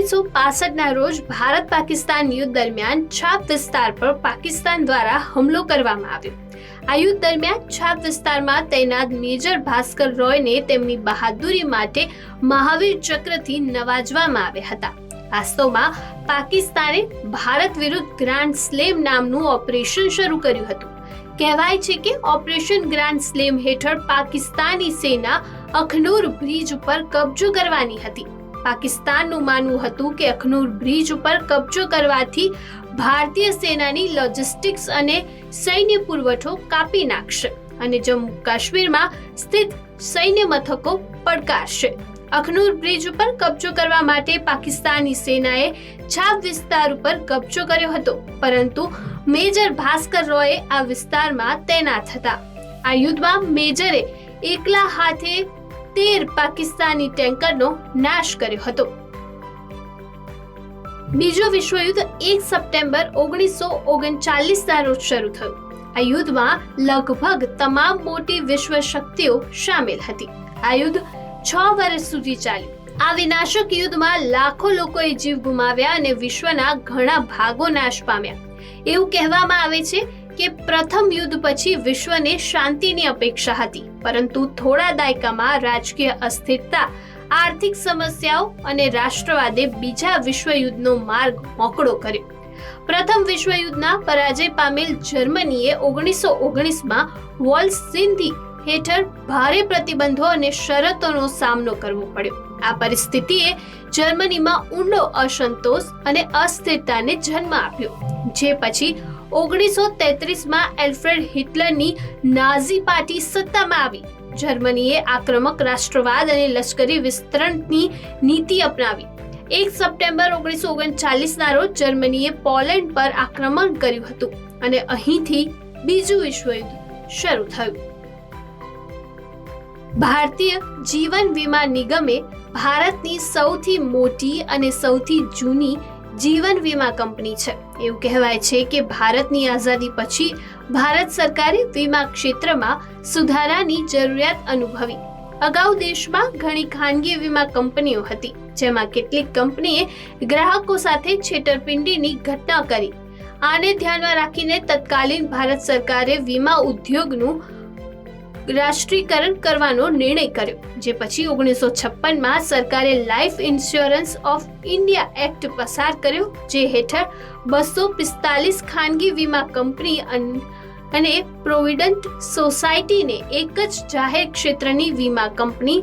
ઓગણીસો પાસઠના રોજ ભારત પાકિસ્તાન યુદ્ધ દરમિયાન છાપ વિસ્તાર પર પાકિસ્તાન દ્વારા હુમલો કરવામાં આવ્યો. આ યુદ્ધ દરમિયાન છાપ વિસ્તારમાં તૈનાત મેજર ભાસ્કર રોયને તેમની બહાદુરી માટે મહાવીર ચક્રથી નવાજવામાં આવ્યા હતા. વાસ્તવમાં પાકિસ્તાને ભારત વિરુદ્ધ ગ્રાન્ડ સ્લેમ નામનું ઓપરેશન શરૂ કર્યું હતું. કહેવાય છે કે ઓપરેશન ગ્રાન્ડ સ્લેમ હેઠળ પાકિસ્તાની સેના અખનૂર બ્રિજ ઉપર કબજો કરવાની હતી. પાકિસ્તાનનું માનવું હતું કે અખનૂર બ્રિજ ઉપર કબજો કરવાથી ભારતીય સેનાની લોજિસ્ટિક્સ અને સૈન્ય પુરવઠો કાપી નાખશે અને જમ્મુ કાશ્મીરમાં સ્થિત સૈન્ય મથકો પડકારશે. અખનૂર બ્રિજ ઉપર કબજો કરવા માટે પાકિસ્તાની સેનાએ છાપ વિસ્તાર ઉપર કબજો કર્યો હતો, પરંતુ મેજર ભાસ્કર રોય આ વિસ્તારમાં તૈનાત હતા. આ યુદ્ધમાં મેજરે એકલા હાથે તેર પાકિસ્તાની ટેન્કરનો નાશ કર્યો હતો. બીજો વિશ્વયુદ્ધ એક સપ્ટેમ્બર ઓગણીસો ઓગણચાલીસના રોજ શરૂ થયું. આ યુદ્ધમાં લગભગ તમામ મોટી વિશ્વ શક્તિઓ સામેલ હતી. આ યુદ્ધ છ વર્ષ સુધી ચાલ્યું. આ વિનાશક યુદ્ધમાં લાખો લોકોએ જીવ ગુમાવ્યા અને વિશ્વના ઘણા ભાગો નાશ પામ્યા. એવું કહેવામાં આવે છે કે પ્રથમ યુદ્ધ પછી વિશ્વને શાંતિની અપેક્ષા હતી. પરંતુ થોડા દાયકામાં રાજકીય અસ્થિરતા, આર્થિક સમસ્યાઓ અને રાષ્ટ્રવાદે બીજા વિશ્વયુદ્ધનો માર્ગ મોકળો કર્યો. પ્રથમ વિશ્વયુદ્ધના પરાજય પામેલ જર્મનીએ ઓગણીસો ઓગણીસમાં વોલ સિંધી હેઠળ ભારે પ્રતિબંધો અને શરતોનો સામનો કરવો પડ્યો. આ પરિસ્થિતિએ જર્મનીમાં ઊંડો અસંતોષ અને અસ્થિરતાને જન્મ આપ્યો, જે પછી ઓગણીસો તેત્રીસમાં એલ્ફ્રેડ હિટલરની નાઝી પાર્ટી સત્તામાં આવી. જર્મનીએ આક્રમક રાષ્ટ્રવાદ અને લશ્કરી વિસ્તરણની નીતિ અપનાવી. એક સપ્ટેમ્બર ઓગણીસો ઓગણચાલીસના રોજ જર્મનીએ પોલેન્ડ પર આક્રમણ કર્યું હતું અને અહીંથી બીજું વિશ્વયુદ્ધ શરૂ થયું. ભારતીય જીવન વીમા નિગમે ભારતની સૌથી મોટી અને સૌથી જૂની જીવન વીમા કંપની છે. એવું કહેવાય છે કે ભારતની આઝાદી પછી ભારત સરકારે વીમા ક્ષેત્રમાં સુધારાની જરૂરિયાત અનુભવી. અગાઉ દેશમાં ઘણી ખાનગી વીમા કંપનીઓ હતી, જેમાં કેટલીક કંપનીએ ગ્રાહકો સાથે છેતરપિંડીની ઘટના કરી. આને ધ્યાનમાં રાખીને તત્કાલીન ભારત સરકારે વીમા ઉદ્યોગનું રાષ્ટ્રીયકરણ કરવાનો નિર્ણય કર્યો, જે પછી ઓગણીસો છપ્પનમાં સરકારે life insurance of India act પસાર કર્યો, જે હેઠળ બસો પિસ્તાલીસ ખાનગી વીમા કંપની અને પ્રોવિડન્ટ સોસાયટીને એક જ જાહેર ક્ષેત્રની વીમા company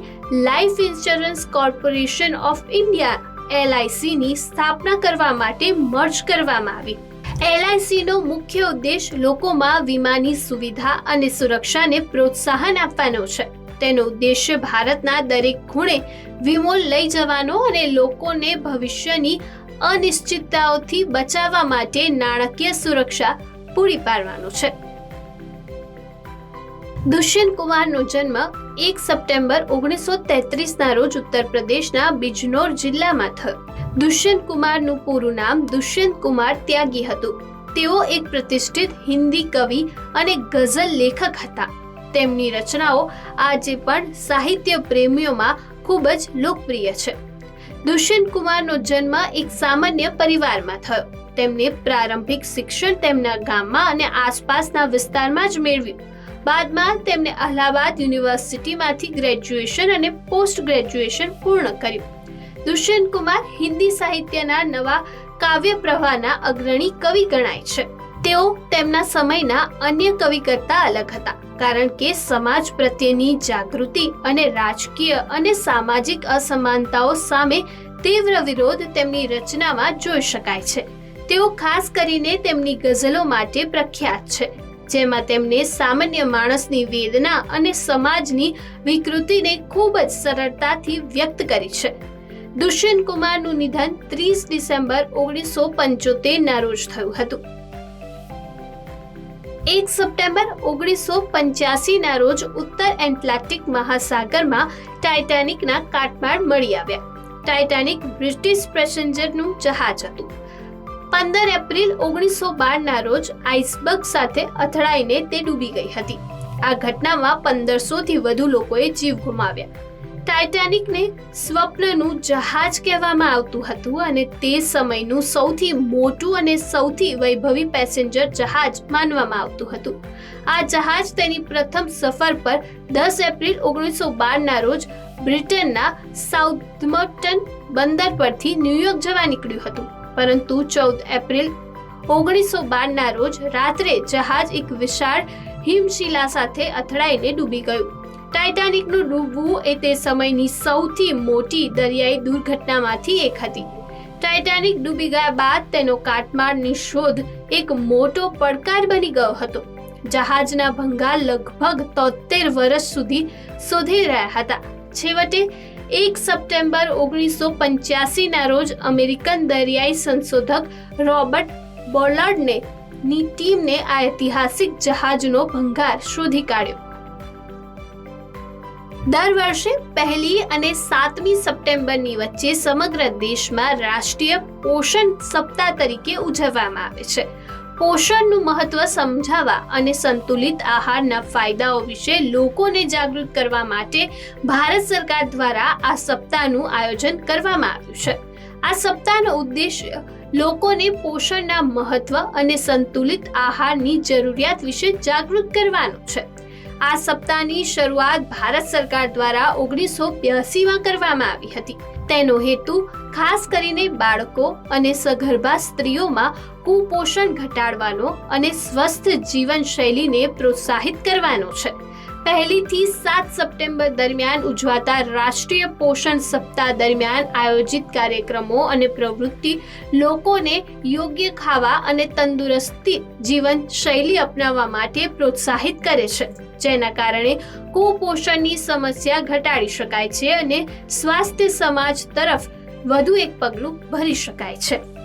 life insurance corporation of India એલઆઈસીની સ્થાપના કરવા માટે મર્જ કરવામાં આવી. એલઆઈસીનો મુખ્ય ઉદ્દેશ લોકોમાં વીમાની સુવિધા અને સુરક્ષાને પ્રોત્સાહન આપવાનો છે. તેનો ઉદ્દેશ્ય ભારતના દરેક ખૂણે વીમો લઈ જવાનો અને લોકોને ભવિષ્યની અનિશ્ચિતતાઓથી બચાવવા માટે નાણાકીય સુરક્ષા પૂરી પાડવાનો છે. દુષ્યંત કુમારનો જન્મ એક સપ્ટેમ્બર ઓગણીસો તેત્રીસના રોજ ઉત્તર પ્રદેશના બિજનોર જિલ્લામાં થયો. દુષ્યંત કુમારનું પૂરું નામ દુષ્યંત કુમાર ત્યાગી હતું. તેઓ એક પ્રતિષ્ઠિત હિન્દી કવિ અને ગઝલ લેખક હતા. તેમની રચનાઓ આજે પણ સાહિત્ય પ્રેમીઓમાં ખૂબ જ લોકપ્રિય છે. દુષ્યંત કુમારનો જન્મ એક સામાન્ય પરિવારમાં થયો. તેમને પ્રારંભિક શિક્ષણ તેમના ગામમાં અને આસપાસના વિસ્તારમાં જ મેળવ્યું. બાદમાં તેમણે અલ્હાબાદ યુનિવર્સિટીમાંથી ગ્રેજ્યુએશન અને પોસ્ટ ગ્રેજ્યુએશન પૂર્ણ કર્યું. દુષ્યંત કુમાર હિન્દી સાહિત્યના નવા કાવ્ય પ્રવાહના અગ્રણી કવિ ગણાય છે. તેઓ તેમના સમયના અન્ય કવિ કરતા અલગ હતા, કારણ કે સમાજ પ્રત્યેની જાગૃતિ અને રાજકીય અને સામાજિક અસમાનતાઓ સામે તીવ્ર વિરોધ તેમની રચનામાં જોઈ શકાય છે. તેઓ ખાસ કરીને તેમની ગઝલો માટે પ્રખ્યાત છે. જેમાં તેમને સામાન્ય માણસની વેદના અને સમાજની વિકૃતિને ખૂબ જ સરળતાથી વ્યક્ત કરી છે. દુષ્યંત કુમારનું નિધન ત્રીસ ડિસેમ્બર ઓગણીસો પંચોતેરના રોજ થયું હતું. એક સપ્ટેમ્બર ઓગણીસો પંચ્યાસીના રોજ ઉત્તર એટલાન્ટિક મહાસાગરમાં ટાઇટાનિકના કાટમાળ મળી આવ્યા. ટાઇટાનિક બ્રિટિશ પેસેન્જરનું જહાજ હતું. પંદર એપ્રિલ ઓગણીસો બારના રોજ આઈસબર્ગ સાથે અથડાઈને તે ડૂબી ગઈ હતી. આ ઘટનામાં પંદરસો થી વધુ લોકોએ જીવ ગુમાવ્યા. ટાઇટેનિકને સ્વપ્નનું જહાજ કહેવામાં આવતું હતું અને તે સમયનું સૌથી મોટું અને સૌથી વૈભવી પેસેન્જર જહાજ માનવામાં આવતું હતું. આ જહાજ તેની પ્રથમ સફર પર દસ એપ્રિલ ઓગણીસો બારના રોજ બ્રિટનના સાઉથમ્પ્ટન બંદર પરથી ન્યુયોર્ક જવા નીકળ્યું હતું. પરંતુ ચૌદ એપ્રિલ ઓગણીસો બારના રોજ રાત્રે જહાજ એક વિશાળ હિમશિલા સાથે અથડાઈને ડૂબી ગયું. ટાઇટાનિકનું ડૂબવું એ તે સમયની સૌથી મોટી દરિયાઈ દુર્ઘટનામાંથી એક હતી. ટાઇટાનિક ડૂબી ગયા બાદ તેનો કાટમાળની શોધ એક મોટો પડકાર બની ગયો હતો. જહાજના ભંગાર લગભગ તોતેર વર્ષ સુધી શોધી રહ્યા હતા. છેવટે એક સપ્ટેમ્બર ઓગણીસો પંચ્યાસીના રોજ અમેરિકન દરિયાઈ સંશોધક રોબર્ટ બોલાર્ડને ની ટીમને આ ઐતિહાસિક જહાજનો ભંગાર શોધી કાઢ્યો. દર વર્ષે પહેલી અને સાતમી સપ્ટેમ્બરની વચ્ચે સમગ્ર દેશમાં રાષ્ટ્રીય પોષણ સપ્તાહ તરીકે ઉજવવામાં આવે છે. પોષણનું મહત્વ સમજાવવા અને સંતુલિત આહારના ફાયદાઓ વિશે લોકોને જાગૃત કરવા માટે ભારત સરકાર દ્વારા આ સપ્તાહનું આયોજન કરવામાં આવ્યું છે. આ સપ્તાહનો ઉદ્દેશ્ય લોકોને પોષણના મહત્વ અને સંતુલિત આહારની જરૂરિયાત વિશે જાગૃત કરવાનો છે. આ સપ્તાહની શરૂઆત ભારત સરકાર દ્વારા ઓગણીસો બ્યાસીમાં કરવામાં આવી હતી. તેનો હેતુ ખાસ કરીને બાળકો અને સગર્ભા સ્ત્રીઓમાં કુપોષણ ઘટાડવાનો અને સ્વસ્થ જીવનશૈલીને પ્રોત્સાહિત કરવાનો છે. પહેલીથી સાત સપ્ટેમ્બર દરમિયાન ઉજવાતા રાષ્ટ્રીય પોષણ સપ્તાહ દરમિયાન આયોજિત કાર્યક્રમો અને પ્રવૃત્તિ લોકોને યોગ્ય ખાવા અને તંદુરસ્તી જીવન શૈલી અપનાવવા માટે પ્રોત્સાહિત કરે છે. જેના કારણે કુપોષણની સમસ્યા ઘટાડી શકાય છે અને સ્વાસ્થ્ય સમાજ તરફ વધુ એક પગલું ભરી શકાય છે.